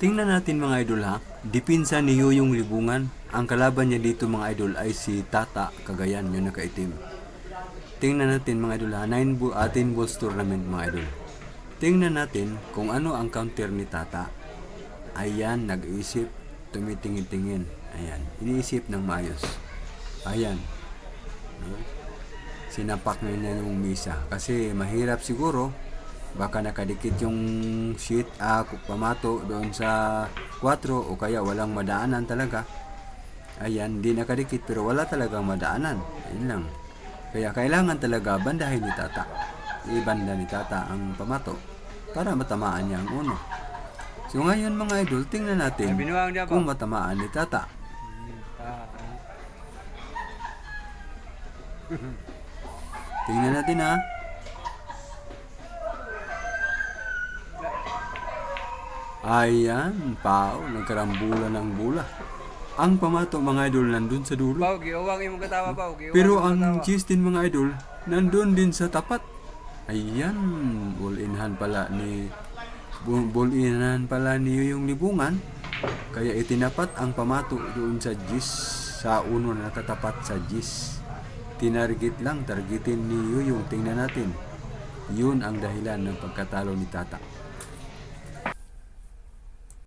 Tingnan natin mga idol ha. Dipinsa ni Yuyong Libungan. Ang kalaban niya dito mga idol ay si Tata Cagayan, yung nakaitim. Tingnan natin mga idol ha. 9 bu- 10 balls tournament mga idol. Tingnan natin kung ano ang counter ni Tata. Ayan, nag-iisip, tumitingin-tingin. Ayan, iniisip ng maayos. Ayan. Sinapak na niya yung misa. Kasi mahirap siguro. Baka nakadikit yung sheet, ah, pamato doon sa 4 o kaya walang madaanan talaga. Ayan, di nakadikit pero wala talagang madaanan. Ayun lang. Kaya kailangan talaga bandahin ni Tata. Ibanda ni Tata ang pamato para matamaan niya ang uno. So ngayon mga idol, tingnan natin kung matamaan ni Tata. Tingnan natin ha. Ayan, pao, nagkarambula ng bula. Ang pamato mga idol nandun sa dulo. Pao, giuwang imong katawa, Pao. Pero ang din mga idol, nandun din sa tapat. Ayan, ball in hand pala ni ball in hand pala ni yung libungan. Kaya itinapat ang pamato doon sa gis sa uno na nakatapat sa gis. Tinarget lang, targetin ni Yuyong. Tingnan natin. Yun ang dahilan ng pagkatalo ni Tata.